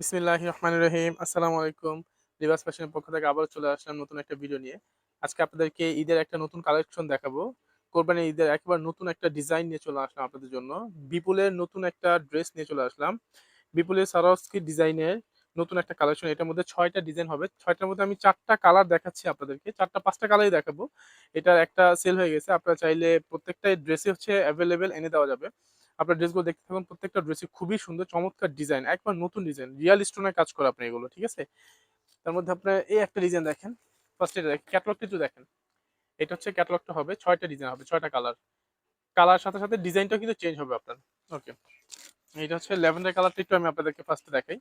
বিসমিল্লাহ রহমান রহিম। আসসালামু আলাইকুম। লিবাস ফ্যাশনের পক্ষ থেকে আবার চলে আসলাম নতুন একটা ভিডিও নিয়ে। আজকে আপনাদেরকে ঈদের একটা নতুন কালেকশন দেখাবো। কোরবানি ঈদের একবার নতুন একটা ডিজাইন নিয়ে চলে আসলাম আপনাদের জন্য। বিপুলের নতুন একটা ড্রেস নিয়ে চলে আসলাম। বিপুলের সারস্কি ডিজাইনের নতুন একটা কালেকশন এটার মধ্যে ছয়টা ডিজাইন হবে। ছয়টার মধ্যে আমি চারটা কালার দেখাচ্ছি আপনাদেরকে। চারটা, পাঁচটা কালারই দেখাবো। এটার একটা সেল হয়ে গেছে। আপনারা চাইলে প্রত্যেকটা ড্রেসই হচ্ছে অ্যাভেলেবেল এনে দেওয়া যাবে। আপনার ড্রেসগুলো দেখতে থাকুন, প্রত্যেকটা ড্রেসই খুবই সুন্দর, চমৎকার ডিজাইন একবার নতুন ডিজাইন রিয়াল স্টোনের কাজ করে আপনি এগুলো, ঠিক আছে? তার মধ্যে আপনার এই একটা ডিজাইন দেখেন ফার্স্ট এটা দেখেন ক্যাটলগটা একটু দেখেন, এটা হচ্ছে ক্যাটলগটা হবে, ছয়টা ডিজাইন হবে, ছয়টা কালার কালার সাথে সাথে ডিজাইনটাও কিন্তু চেঞ্জ হবে আপনার ওকে এটা হচ্ছে ল্যাভেন্ডার কালারটা একটু আমি আপনাদেরকে ফার্স্টে দেখাই,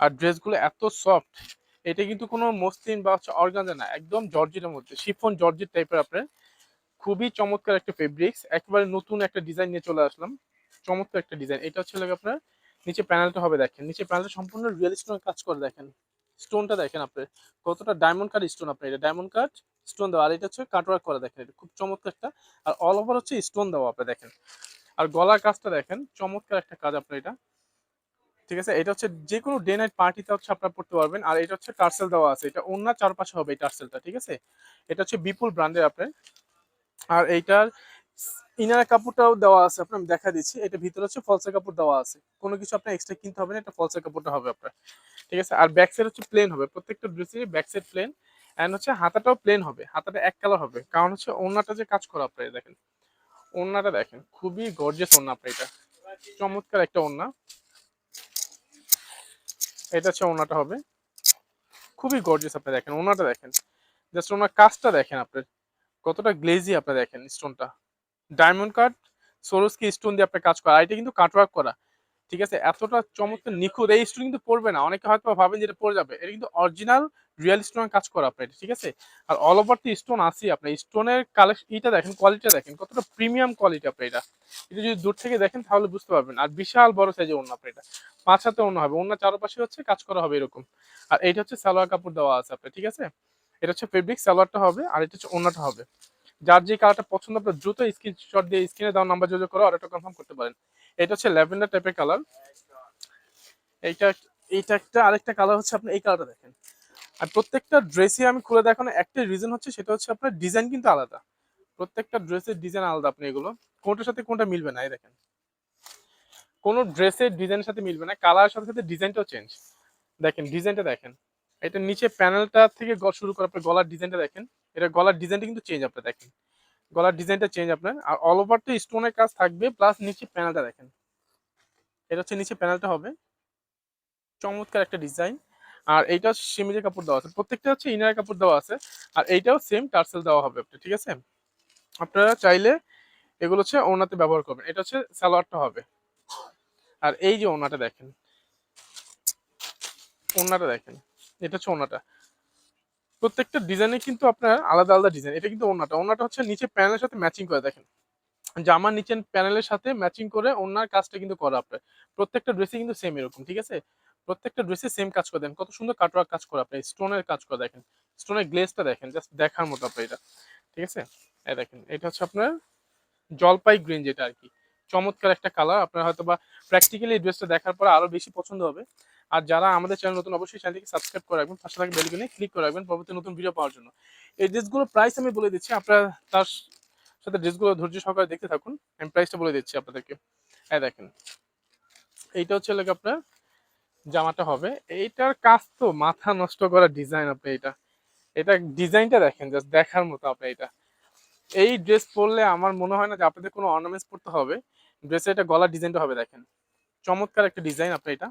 আর ড্রেসগুলো এত সফট এটা কিন্তু কোনো মসলিন বা হচ্ছে অর্গানজা না, একদম জর্জেটের মধ্যে শিফন জর্জেট টাইপের আপনার খুবই চমৎকার একটা ফেব্রিক্স একেবারে নতুন একটা ডিজাইন নিয়ে চলে আসলাম। চমৎকার একটা ডিজাইন এটা হচ্ছে আপনার, নিচে প্যানেলটা হবে দেখেন। নিচে প্যানেলটা সম্পূর্ণ রিয়েল স্টোন কাজ করে দেখেন। স্টোনটা দেখেন আপনার কতটা ডায়মন্ড কাট স্টোন আপনার এটা ডায়মন্ড কাট স্টোন দেওয়া। আর এটা হচ্ছে কাটওয়ার্ক করা দেখেন। এটা খুব চমৎকার একটা। আর অল ওভার হচ্ছে স্টোন দেওয়া আপনি দেখেন। আর গলার কাজটা দেখেন, চমৎকার একটা কাজ আপনার এটা। ঠিক আছে? এটা হচ্ছে যে কোনো ডে নাইট পার্টিতে হচ্ছে আপনারা পড়তে পারবেন। আর এটা হচ্ছে টার্সেল দেওয়া আছে। এটা অন্য চারপাশে হবে এই টার্সেলটা। ঠিক আছে? এটা হচ্ছে বিপুল ব্র্যান্ডের আপনার আর এইটার ইনার কাপড়টাও দেওয়া আছে, আপনার দেখা দিচ্ছি। এটা ভিতরে হচ্ছে ফলসের কাপড় দেওয়া আছে। কোনো কিছু আপনার এক্সট্রা কিনতে হবে না, এটা ফলসের কাপড়টা হবে আপনার। ঠিক আছে? আর ব্যাক সাইড হচ্ছে প্লেন হবে। প্রত্যেকটা ড্রেসেরই ব্যাক সাইড প্লেন অ্যান্ড হচ্ছে হাতাটাও প্লেন হবে। হাতাটা এক কালার হবে। কারণ হচ্ছে ওড়নাটা যে কাজ করা আপনার দেখেন। ওড়নাটা দেখেন, খুবই গর্জিয়াস ওড়না আপনার এটা। চমৎকার একটা ওড়না। এটা হচ্ছে ওড়নাটা হবে। খুবই গর্জিয়াস আপনি দেখেন, ওড়নাটা দেখেন। জাস্ট ওনার কাজটা দেখেন আপনার। কতটা গ্লেজি আপনি দেখেন স্টোনটা ডায়মন্ড কাট সোরসকি স্টোন দিয়ে আপনার কাজ করা। এটা কিন্তু কাটওয়ার্ক করা। ঠিক আছে? এতটা চমৎকার, নিখুঁত। এই স্টোন কিন্তু পড়বে না। অনেকে হয়তো ভাবেন যে এটা পড়ে যাবে। এটা কিন্তু অরিজিনাল রিয়েল স্টোনের কাজ করা আপনার ঠিক আছে? আর অল ওভার তো স্টোন আছে আপনার। স্টোনের কালেকশন এটা দেখেন কোয়ালিটিটা দেখেন। কতটা প্রিমিয়াম কোয়ালিটি আপনার এটা। এটা যদি দূর থেকে দেখেন, তাহলে বুঝতে পারবেন। আর বিশাল বড় সাইজের অন্য আপনার এটা। পাঁচ হাতে অন্য হবে। অন্য চারপাশে হচ্ছে কাজ করা হবে এরকম। আর এইটা হচ্ছে সালোয়ার কাপড় দেওয়া আছে আপনার। ঠিক আছে? এটা হচ্ছে ফেব্রিক সালোয়ারটা হবে আর এটা হচ্ছে অন্যটা হবে। যার যে কালারটা পছন্দ, আপনার দ্রুত স্ক্রিনশট দিয়ে স্ক্রিনে দেওয়া নাম্বার যোগাযোগ করে অর্ডারটা কনফার্ম করতে পারেন। এটা হচ্ছে ল্যাভেন্ডার টাইপের কালার এইটা এইটা একটা আরেকটা কালার হচ্ছে আপনি এই কালারটা দেখেন। আর প্রত্যেকটা ড্রেসই আমি খুলে দেখানো একটা রিজন হচ্ছে, সেটা হচ্ছে আপনার ডিজাইন কিন্তু আলাদা। প্রত্যেকটা ড্রেসের ডিজাইন আলাদা আপনি এগুলো। কোনটার সাথে কোনটা মিলবে না, এই দেখেন। কোনো ড্রেসের ডিজাইনের সাথে মিলবে না কালারের সাথে সাথে ডিজাইনটাও চেঞ্জ দেখেন ডিজাইনটা দেখেন। এটা নিচে প্যানেলটা থেকে শুরু করে আপনার গলার ডিজাইনটা দেখেন। এটা গলার ডিজাইনটা কিন্তু চেঞ্জ আপনি দেখেন। গলার ডিজাইনটা চেঞ্জ আপনার। আর অল ওভার তো স্টোনের কাজ থাকবে প্লাস নিচে প্যানেলটা দেখেন। এটা হচ্ছে নিচে প্যানেলটা হবে। চমৎকার একটা ডিজাইন আর এইটা সিমিজের কাপড় দেওয়া আছে। প্রত্যেকটা হচ্ছে ইনার কাপড় দেওয়া আছে। আর এইটাও সেম টার্সেল দেওয়া হবে আপনি ঠিক আছে? আপনারা চাইলে এগুলো হচ্ছে ওনাতে ব্যবহার করবেন। এটা হচ্ছে সালোয়ারটা হবে। আর এই যে ওনাটা দেখেন। ওনাটা দেখেন। এটা হচ্ছে ওনাটা প্রত্যেকটা ডিজাইনে কিন্তু আপনার আলাদা আলাদা ডিজাইন। এটা কিন্তু ওনাটা ওনাটা হচ্ছে নিচে প্যানেলের সাথে ম্যাচিং করে, দেখেন। জামার নিচের প্যানেলের সাথে ম্যাচিং করে ওনার কাজটা কিন্তু করা আপনার। প্রত্যেকটা ড্রেসে কিন্তু সেম এরকম, ঠিক আছে? প্রত্যেকটা ড্রেসে সেম কাজ করে দেন কত সুন্দর কাটওয়ার্ক কাজ করে আপনি স্টোনের কাজ করে, দেখেন। স্টোনের গ্লেজটা দেখেন জাস্ট দেখার মতো আপনার এটা, ঠিক আছে? এই দেখেন, এটা হচ্ছে আপনার জলপাই গ্রিন যেটা আর কি। চমৎকার একটা কালার আপনার হয়তো বা প্র্যাকটিক্যালি ড্রেসটা দেখার পর আরও বেশি পছন্দ হবে। আর যারা আমাদের চ্যানেল নতুন, অবশ্যই চ্যানেলটিকে সাবস্ক্রাইব করে রাখবেন, পাশে থাকা বেলকনে ক্লিক করে রাখবেন পরবর্তী নতুন ভিডিও পাওয়ার জন্য। এই ড্রেসগুলোর প্রাইস আমি বলে দিচ্ছি, আপনারা তার সাথে ড্রেসগুলো ধৈর্য সহকারে দেখতে থাকুন, আমি প্রাইসটা বলে দিচ্ছি আপনাদেরকে। হ্যাঁ দেখেন, এইটা হচ্ছে লাগে আপনার জামাটা হবে। এইটার কাজ তো মাথা নষ্ট করা ডিজাইন আপনি এটা এটা ডিজাইনটা দেখেন জাস্ট দেখার মতো আপনি এটা এই ড্রেস পরলে আমার মনে হয় না যে আপনাদের কোনো অর্নামেন্টস পরতে হবে। ড্রেসে এটা গলার ডিজাইনটা হবে, দেখেন। চমৎকার একটা ডিজাইন আপনি এটা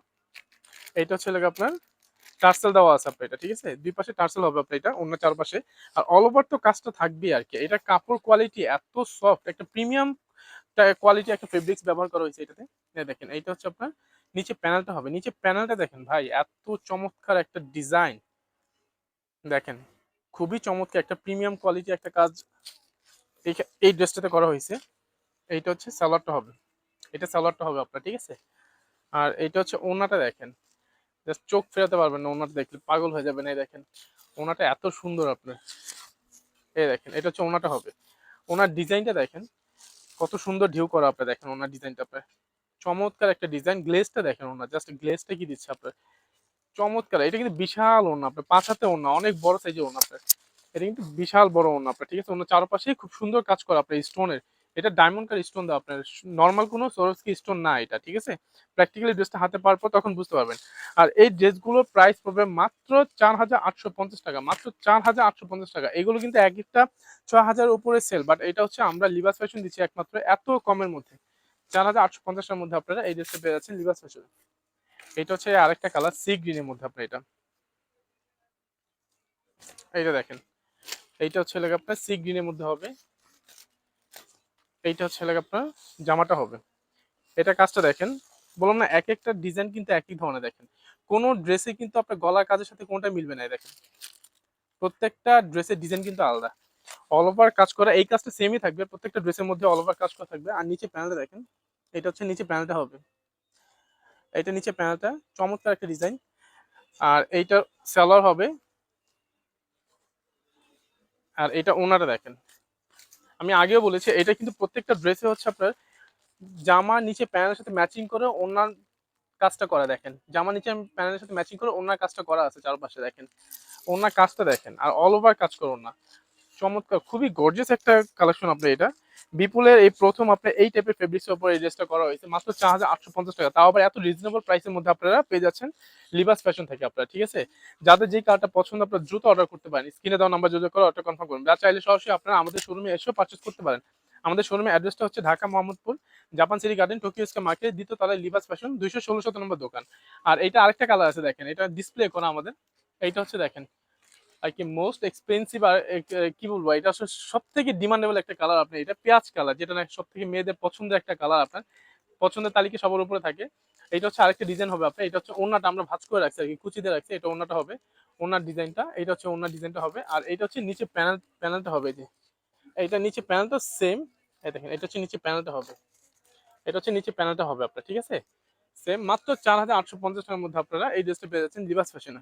এইটা হচ্ছে আপনার টার্সেল দেওয়া আছে আপনার এটা, ঠিক আছে? দুই পাশে টার্সেল হবে আপনার এটা, অন্য চারপাশে। আর অল ওভার তো কাজটা থাকবেই আর কি। এটা কাপড় কোয়ালিটি এত সফট একটা প্রিমিয়াম কোয়ালিটি একটা ফেব্রিক্স ব্যবহার করা হয়েছে এটাতে। দেখেন, এইটা হচ্ছে আপনার নিচে প্যানেলটা হবে। নিচে প্যানেলটা দেখেন ভাই, এত চমৎকার একটা ডিজাইন দেখেন, খুবই চমৎকার, একটা প্রিমিয়াম কোয়ালিটি একটা কাজ এই- ড্রেসটাতে করা হয়েছে। এইটা হচ্ছে সালোয়ারটা হবে। এটা সালোয়ারটা হবে আপনার, ঠিক আছে? আর এইটা হচ্ছে ওনাটা দেখেন। জাস্ট চোখ ফেরাতে পারবেন না ওনাটা দেখলে পাগল হয়ে যাবেন, এই দেখেন। ওনাটা এত সুন্দর আপনার। এই দেখেন, এটা হচ্ছে ওনাটা হবে। ওনার ডিজাইনটা দেখেন, কত সুন্দর ঢেউ করা আপনি দেখেন ওনার ডিজাইনটা আপনার। চমৎকার একটা ডিজাইন গ্লেজটা দেখেন ওনার জাস্ট গ্লেজটা কি দিচ্ছে আপনার। চমৎকার, এটা কিন্তু বিশাল ওনা আপনার, পাঁচ হাতে ওনা অনেক বড় সাইজের ওনা আপনার। এটা কিন্তু বিশাল বড় ওনা আপনার, ঠিক আছে? ওনার চারপাশে খুব সুন্দর কাজ করা আপনার স্টোনের এটা ডায়মন্ড কার স্টোন দাও আপনার। নর্মাল কোনো সরস্কি স্টোন না এটা, ঠিক আছে? প্র্যাকটিক্যালি ড্রেসটা হাতে পাওয়ার পর তখন বুঝতে পারবেন। আর এই ড্রেসগুলোর প্রাইস পড়বে মাত্র চার হাজার আটশো পঞ্চাশ টাকা, মাত্র চার হাজার আটশো পঞ্চাশ টাকা। এগুলো কিন্তু এক একটা ছয় হাজার উপরে সেল বাট এটা হচ্ছে আমরা লিবাস ফ্যাশন দিচ্ছি একমাত্র এত কমের মধ্যে। চার হাজার আটশো পঞ্চাশের মধ্যে আপনারা এই ড্রেসটা পেয়ে যাচ্ছেন লিবাস ফ্যাশন এটা হচ্ছে আরেকটা কালার সি গ্রিনের মধ্যে আপনার এটা। এইটা দেখেন। এইটা হচ্ছে আপনার সি গ্রিনের মধ্যে হবে। এইটা হচ্ছে লাগে আপনার জামাটা হবে। এটা কাজটা দেখেন, বললাম না, এক একটা ডিজাইন কিন্তু একই ধরনের দেখেন। কোনো ড্রেসে কিন্তু আপনার গলার কাজের সাথে কোনটা মিলবে না দেখেন। প্রত্যেকটা ড্রেসের ডিজাইন কিন্তু আলাদা। অল ওভার কাজ করা, এই কাজটা সেমই থাকবে, প্রত্যেকটা ড্রেসের মধ্যে অল ওভার কাজ করা থাকবে। আর নিচে প্যানেলটা দেখেন, এটা হচ্ছে নিচে প্যানেলটা হবে। এটা নিচে প্যানেলটা চমৎকার একটা ডিজাইন আর এইটা সেলার হবে। আর এটা ওনারা দেখেন। আমি আগেও বলেছি, এটা কিন্তু প্রত্যেকটা ড্রেসে হচ্ছে আপনার জামা নিচে প্যানের সাথে ম্যাচিং করে ওনার কাজটা করা দেখেন। জামা নিচে প্যানের সাথে ম্যাচিং করে ওনার কাজটা করা আছে চারপাশে দেখেন। ওনার কাজটা দেখেন, আর অল ওভার কাজ করুন না। চমৎকার, খুবই গর্জিয়াস একটা কালেকশন আপনার এটা। বিপুলের এই প্রথম আপনার এই টাইপের ফেব্রিক্সের উপর এই ড্রেসটা করা হয়েছে, মাত্র চার হাজার আটশো পঞ্চাশ টাকা। তাও আবার এত রিজনেবল প্রাইসের মধ্যে আপনারা পেয়ে যাচ্ছেন লিবাস ফ্যাশন থেকে আপনারা, ঠিক আছে? যাদের যেই কালারটা পছন্দ, আপনারা দ্রুত অর্ডার করতে পারেন। স্ক্রিনে দেওয়া নাম্বার যোগাযোগ করে অর্ডার কনফার্ম করুন। যা চাইলে সরাসরি আপনারা আমাদের শোরুমে এসেও পারচেস করতে পারেন। আমাদের শোরুমের অ্যাড্রেসটা হচ্ছে Dhaka Mohammadpur, Japan City Garden Tokyo Square market দ্বিতীয় তলায় লিবাস ফ্যাশন দুইশো ষোলো শত নম্বর দোকান। আর এটা আরেকটা কালার আছে, দেখেন। এটা ডিসপ্লে করা আমাদের। এইটা হচ্ছে, দেখেন। আর কি মোস্ট এক্সপেন্সিভ আর কি বলব, এটা আসলে সব থেকে ডিমান্ডেবল একটা কালার আপনি এটা পেঁয়াজ কালার যেটা না সব থেকে মেয়েদের পছন্দের একটা কালার আপনার, পছন্দের তালিকা সবার উপরে থাকে। এটা হচ্ছে আরেকটা ডিজাইন হবে আপনার, এটা হচ্ছে ওনাটা আমরা ভাজ করে রাখছি আর কি, কুচিতে রাখছি, এটা ওনাটা হবে ওনার ডিজাইনটা এটা হচ্ছে ওনার ডিজাইনটা হবে, আর এটা হচ্ছে নিচে প্যানেল প্যানেলটা হবে যে, এইটা নিচে প্যানেলটা সেম এই দেখেন, এটা হচ্ছে নিচে প্যানেলটা হবে, এটা হচ্ছে নিচে প্যানেলটা হবে আপনার, ঠিক আছে? সেম মাত্র চার হাজার আটশো পঞ্চাশ টাকার মধ্যে আপনারা এই ড্রেসটা পেয়ে যাচ্ছেন লিবাস ফ্যাশনে